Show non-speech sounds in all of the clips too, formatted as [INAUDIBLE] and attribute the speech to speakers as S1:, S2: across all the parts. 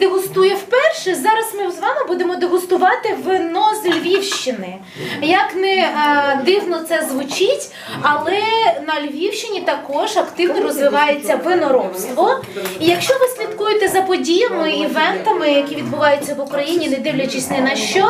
S1: дегустує вперше. Зараз ми з вами будемо дегустувати вино з Львівщини. Як не е, дивно це звучить, але на Львівщині також активно розвивається виноробство. І якщо ви слідкуєте за подіями, івентами, які відбуваються в Україні, не дивлячись ні на що,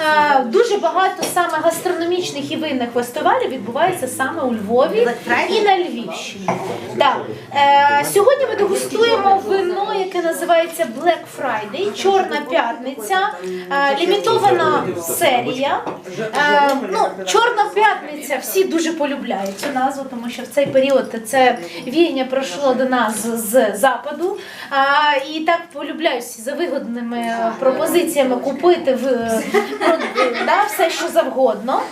S1: е, дуже багато саме гастрономічних і винних фестивалів відбувається саме у Львові і на Львівщині. Так. Е, сьогодні ми дегустуємо вино, яке називається Black Friday, Чорна п'ятниця, е, лімітована серія. Е, ну, Чорна п'ятниця всі дуже полюбляють цю назву, тому що в цей період це віяння пройшло до нас з западу. І так полюбляють всі за вигодними пропозиціями купити в, да, все, що завгодно.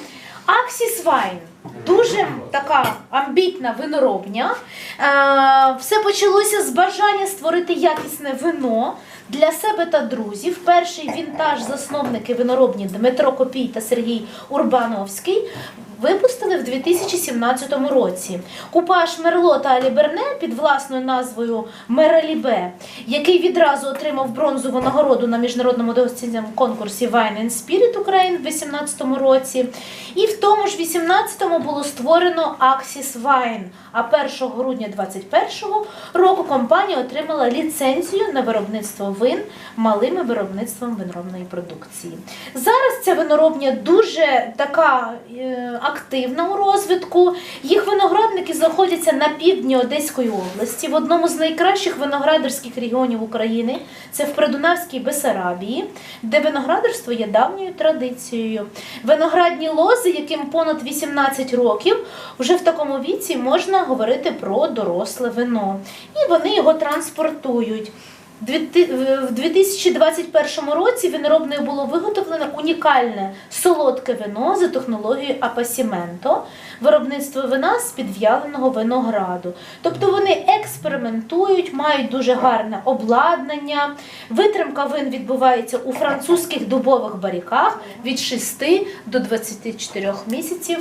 S1: Аксіс Вайн. Дуже така амбітна виноробня. Е, Все почалося з бажання створити якісне вино для себе та друзів. Перший вінтаж засновники виноробні Дмитро Копій та Сергій Урбановський випустили в 2017 році. Купаж Мерло та Аліберне під власною назвою Мералібе, який відразу отримав бронзову нагороду на міжнародному дегустаційному конкурсі Wine and Spirit Ukraine в 2018 році. І в тому ж 18-му було створено Axis Wine. А 1 грудня 2021 року компанія отримала ліцензію на виробництво вин малими виробництвом виноробної продукції. Зараз ця виноробня дуже така е, активна у розвитку. Їх виноградники знаходяться на півдні Одеської області, в одному з найкращих виноградарських регіонів України. Це в Придунавській Бесарабії, де виноградарство є давньою традицією. Виноградні лози, яким понад 18 років, вже в такому віці можна говорити про доросле вино. І вони його транспортують. Ти- В 2021 році виноробною було виготовлено унікальне солодке вино за технологією апасіменто, виробництво вина з підв'яленого винограду. Тобто вони експериментують, мають дуже гарне обладнання. Витримка вин відбувається у французьких дубових баріках від 6 до 24 місяців.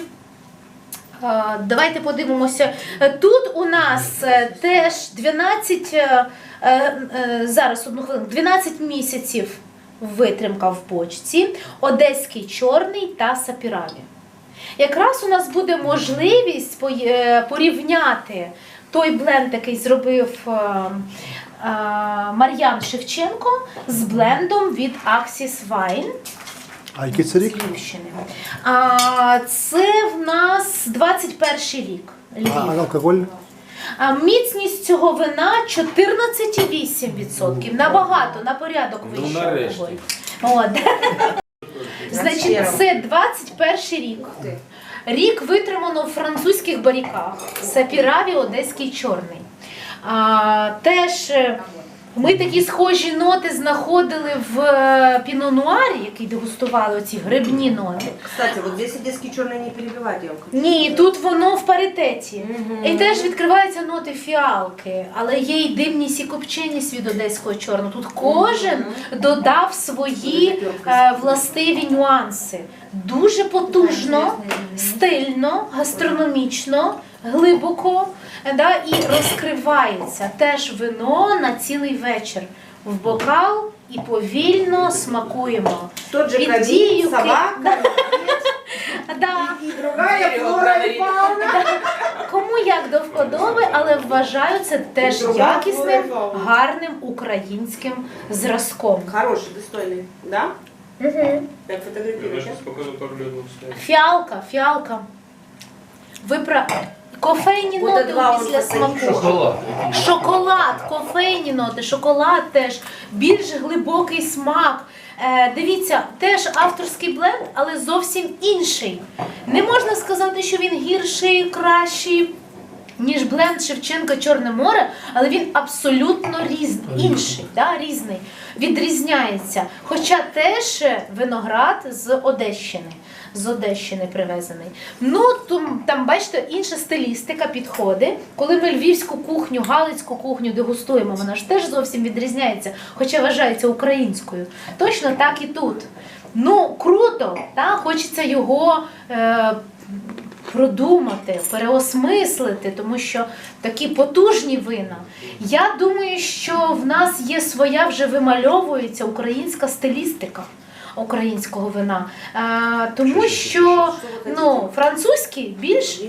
S1: Давайте подивимося. Тут у нас е, теж 12, е, е, зараз одну хвилину, 12 місяців витримка в бочці, одеський чорний та сапіраві. Якраз у нас буде можливість порівняти той бленд, який зробив Мар'ян Шевченко з блендом від Axis Wine.
S2: А який це рік?
S1: Львівщини. А, це в нас 21 рік. Львів.
S2: А алкоголь?
S1: А міцність цього вина 14,8%. Набагато, на порядок
S3: Ну,
S1: вище.
S3: нарешті.
S1: алкоголь. От. [LAUGHS] Значить, це 21 рік. Рік витримано в французьких баріках. Сапіраві Одеський чорний. А, теж е, ми такі схожі ноти знаходили в е, пінонуарі, який дегустували оці грибні ноти.
S4: Кстати, вот здесь одесский черный не перебивать, я вам хочу.
S1: Ні, тут воно в паритеті.
S4: Мгм.
S1: І теж відкриваються ноти фіалки, але є й дивність і копченість від одеського чорного. Тут кожен додав свої е, властиві нюанси. Дуже потужно, стильно, гастрономічно, глибоко да, і розкривається теж вино на цілий вечір. В бокал і повільно смакуємо.
S4: Тот же
S1: Під дією
S4: собака,
S1: Да. [LAUGHS]
S4: и другая флора и фауна.
S1: Кому як до вподоби, але вважаю це теж якісним, гарним українським зразком.
S4: Хороший, достойный, да?
S1: Угу.
S4: Так
S3: спокойно пару.
S1: Фіалка, фіалка. Ви про кофейні
S4: Буде
S1: ноти
S4: два
S1: після смаку.
S3: Шоколад.
S1: Шоколад, кофейні ноти, шоколад теж, більш глибокий смак. Е, дивіться, теж авторський бленд, але зовсім інший. Не можна сказати, що він гірший, кращий. Ніж бленд Шевченка Чорне море, але він абсолютно різ... інший, да, різний, відрізняється. Хоча теж виноград з Одещини, з Одещини привезений. Ну там, бачите, інша стилістика підходи. Коли ми львівську кухню, галицьку кухню дегустуємо, вона ж теж зовсім відрізняється, хоча вважається українською. Точно так і тут. Ну, круто, та? хочеться його. Е, продумати, переосмислити, тому що такі потужні вина. Я думаю, що в нас є своя вже вимальовується українська стилістика українського вина. Е, тому що ну, французькі більш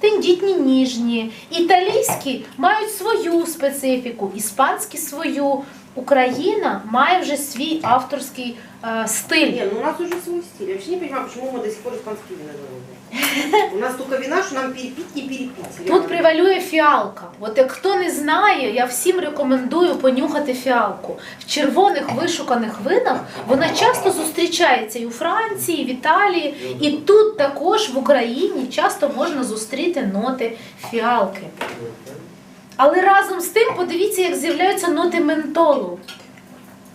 S1: тендітні ніжні, італійські мають свою специфіку, іспанські свою. Україна має вже свій авторський е, стиль.
S4: Не, ну у нас уже свой стиль. Я вообще не понимаю, почему мы до сих пор испанские вина заводим. [LAUGHS] У нас только вина, что нам перепить, не перепить.
S1: Тут превалює фіалка. От як хто не знає, я всім рекомендую понюхати фіалку. В червоних вишуканих винах вона часто зустрічається і у Франції, і в Італії, і тут також в Україні часто можна зустріти ноти фіалки. Але разом з тим подивіться, як з'являються ноти ментолу,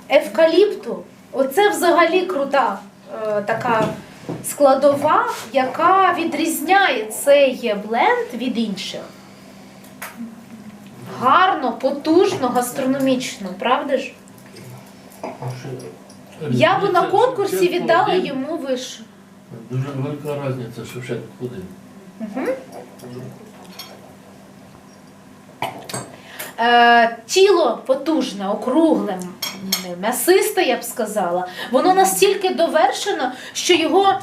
S1: евкаліпту. Оце взагалі крута е, така складова, яка відрізняє цей бленд від інших. Гарно, потужно, гастрономічно, правда ж? Я би на конкурсі віддала йому вишу.
S3: Дуже велика різниця, Шевченко один.
S1: Е, тіло потужне, округле, м'ясисте, я б сказала. Воно настільки довершено, що його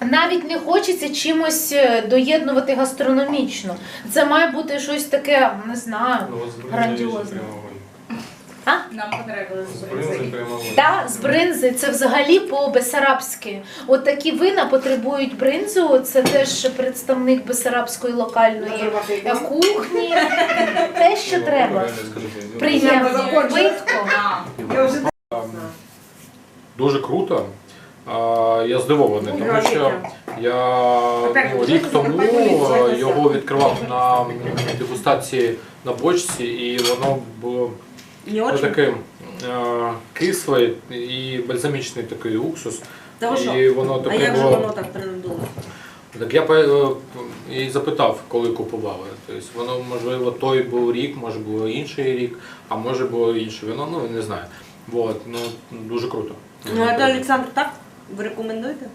S1: навіть не хочеться чимось е, доєднувати гастрономічно. Це має бути щось таке, не знаю, грандіозне.
S5: Нам понравилось.
S1: Та, з бринзи, це взагалі по-бесарабськи. От такі вина потребують бринзу, це теж представник бесарабської локальної кухні. [LAUGHS] Те, що треба. Приємно, швидко.
S6: Дуже круто. А, Я здивований, тому що я ну, рік тому його відкривав на дегустації на бочці, і воно було
S4: не очень.
S6: таким е, кисле і бальзамічний такий уксус. І воно
S4: А
S6: таке
S4: як же
S6: було.
S4: воно так принадуло?
S6: Так я пе- е, і запитав, коли купували. Тобто воно, можливо, той був рік, може було інший рік, а може було інше вино, ну не знаю. Вот, ну дуже круто.
S4: Ну, это Олександр так? Ви рекомендуєте?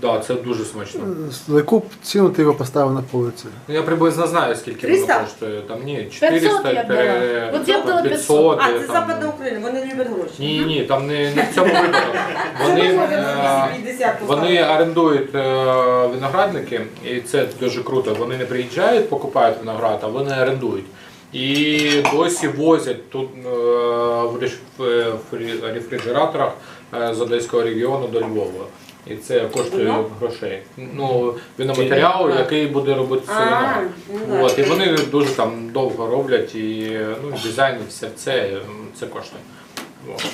S6: Да, це дуже смачно.
S2: Яку ціну ти його поставив на полиці?
S6: Ну, Я приблизно знаю, скільки
S4: 300?
S6: воно коштує. Там ні,
S1: 500
S6: 400,
S1: я б дала. От я б дала
S6: 500.
S4: А,
S6: е,
S4: це
S6: там.
S4: Западна Україна, вони люблять гроші.
S6: Ні, ні, там не, не в цьому випадку. Вони, е,
S4: 50
S6: вони орендують е, виноградники, і це дуже круто. Вони не приїжджають, покупають виноград, а вони орендують. І досі возять тут е, в реш- в фрі- рефрижераторах е, з Одеського регіону до Львова. І це коштує грошей. Ну, виноматеріал, який буде робити вино.
S4: ну.
S6: От, і вони дуже там довго роблять, і ну, дизайн, і все це, це коштує. От.